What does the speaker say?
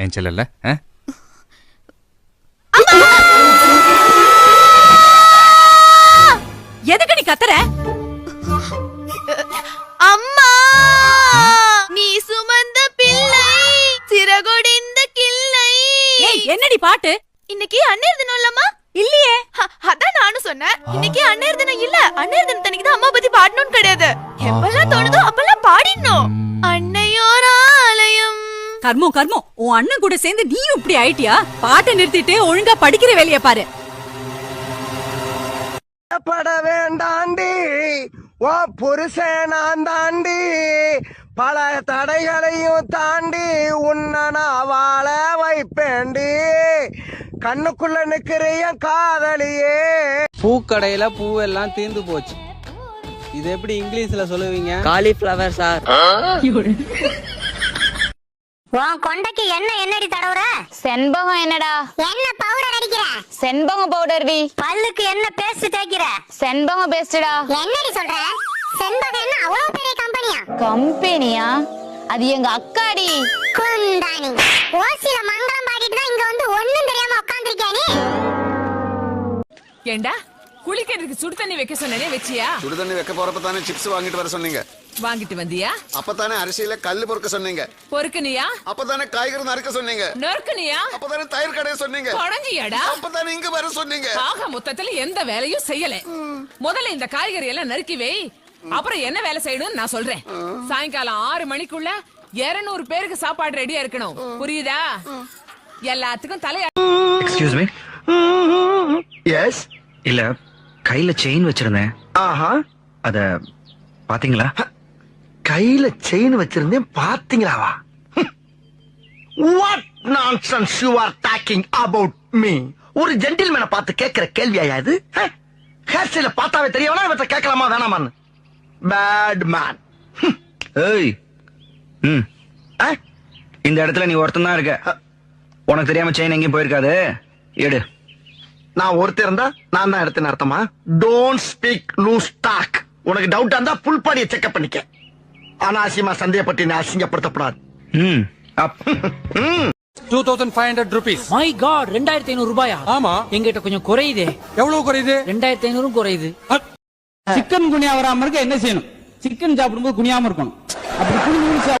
என் செல்லல? ஆ? எதுக்கு நீ கத்துற? அம்மா! நீ சுமந்த பிள்ளை சிறகொடிந்த கிள்ளை. என்னடி பாட்டு? இன்னைக்கு அன்னையர் தினம் இல்லம்மா? இல்லையே. அதான் நானும் சொன்னேன். இன்னைக்கு அன்னையர் தினம் இல்ல. அன்னையர் தினத்தன்னைக்கு தான் அம்மா பத்தி பாடணும்னு கிடையாது. எப்பெல்லாம் தோணுதோ அப்பெல்லாம் பாடிடணும். கர்மம் கர்மம் உன் அண்ணன் கூட சேர்ந்து நீயும் இப்படி ஆயிட்டியா? பாட்டை நிறுத்திட்டு ஒழுங்கா படிக்கிற வேலைய பாரு. பட வேண்டாண்டி. ஓ புருஷன் நான் தாண்டி. பல தடைகளையும் தாண்டி உன்னை நான் வாழ வைப்பேண்டி கண்ணுக்குள்ள நிக்கிற என் காதலியே. பூக்கடையில பூவெல்லாம் தீர்ந்து போச்சு. இது எப்படி இங்கிலீஷ்ல சொல்லுவீங்க? காலிஃப்ளவர் சார் உன் கொண்டைக்கு என்ன என்னடி தடவுற? செண்பகம் என்னடா? என்ன பவுடர் அடிக்கிற? செண்பகம் பவுடர் டி. பல்லுக்கு என்ன பேஸ்ட் தேய்க்கிற? செண்பகம் பேஸ்டடா என்னடி சொல்ற? செண்பகம் என்ன அவ்வளவு பெரிய கம்பெனியா கம்பெனியா? அது எங்க அக்காடி. குந்தாணி. ஓசில மங்களம் பாடிட்டு தான் இங்க வந்து ஒண்ணும் தெரியாம உட்கார்ந்திருக்கியா நீ? ஏண்டா? குளிக்கிறதுக்கு சுடு தண்ணி வைக்க சொன்னனே வச்சியா? சுடு தண்ணி வைக்க போறப்ப தானே சிப்ஸ் வாங்கிட்டு வர சொன்னீங்க. வாங்கிட்டு வந்தியா? அப்பதானே அரிசியில கல்லு பொறுக்க சொன்னீங்க. பொறுக்குனியா? அப்பதானே காய்கறி நறுக்க சொன்னீங்க. நொறுக்குனியா? அப்பதானே தயிர் கடைய சொன்னீங்க. குழஞ்சியாடா அப்பதானே இங்க வர சொன்னீங்க. ஆக மொத்தத்துல எந்த வேலையும் செய்யல. முதல்ல இந்த காய்கறி எல்லாம் நறுக்கி வை. அப்புறம் என்ன வேலை செய்யணும்னு நான் சொல்றேன். சாயங்காலம் ஆறு மணிக்குள்ள 200 பேருக்கு சாப்பாடு ரெடியா இருக்கணும். புரியுதா? எல்லாத்துக்கும் தலையா எக்ஸ்கியூஸ் மீ எஸ் இல்ல. கையில செயின் வச்சிருந்தேன். ஆஹா. அத பாத்தீங்களா? கையில செயின் வச்சிருந்தேன் பாத்தீங்களாவா? What nonsense you are talking about me ஒரு ஜென்டில்மேனை பார்த்து கேட்கிற கேள்வியா இது? ஹேர் ஸ்டைல பார்த்தாவே தெரியவனா இவற்றை கேட்கலாமா வேணாமான்னு? பேட் மேன் ஏய் ம். இந்த இடத்துல நீ ஒருத்தன் தான் இருக்க. உனக்கு தெரியாம செயின் எங்கேயும் போயிருக்காது. எடு. நான் ஒருத்தர் இருந்தா நான் தான் எடுத்தேன் அர்த்தமா? டோன்ட் ஸ்பீக் லூஸ் டாக் உனக்கு டவுட்டா இருந்தா புல் பாடியை செக்அப் பண்ணிக்க. அனாவசியமா சந்தேகப்பட்டு நீ அசிங்கப்படுத்தப்படாது. ம். அப். Two thousand five hundred rupees my god ரெண்டாயிரத்தி ஐநூறு ரூபாயா? ஆமா. எங்கிட்ட கொஞ்சம் குறையுதே. எவ்வளவு குறையுது? ரெண்டாயிரத்தி ஐநூறும் குறையுது. சிக்கன் குனியா வராம இருக்க என்ன செய்யணும்? சிக்கன் சாப்பிடும்போது குனியாம இருக்கணும். அப்படி குனிஞ்சு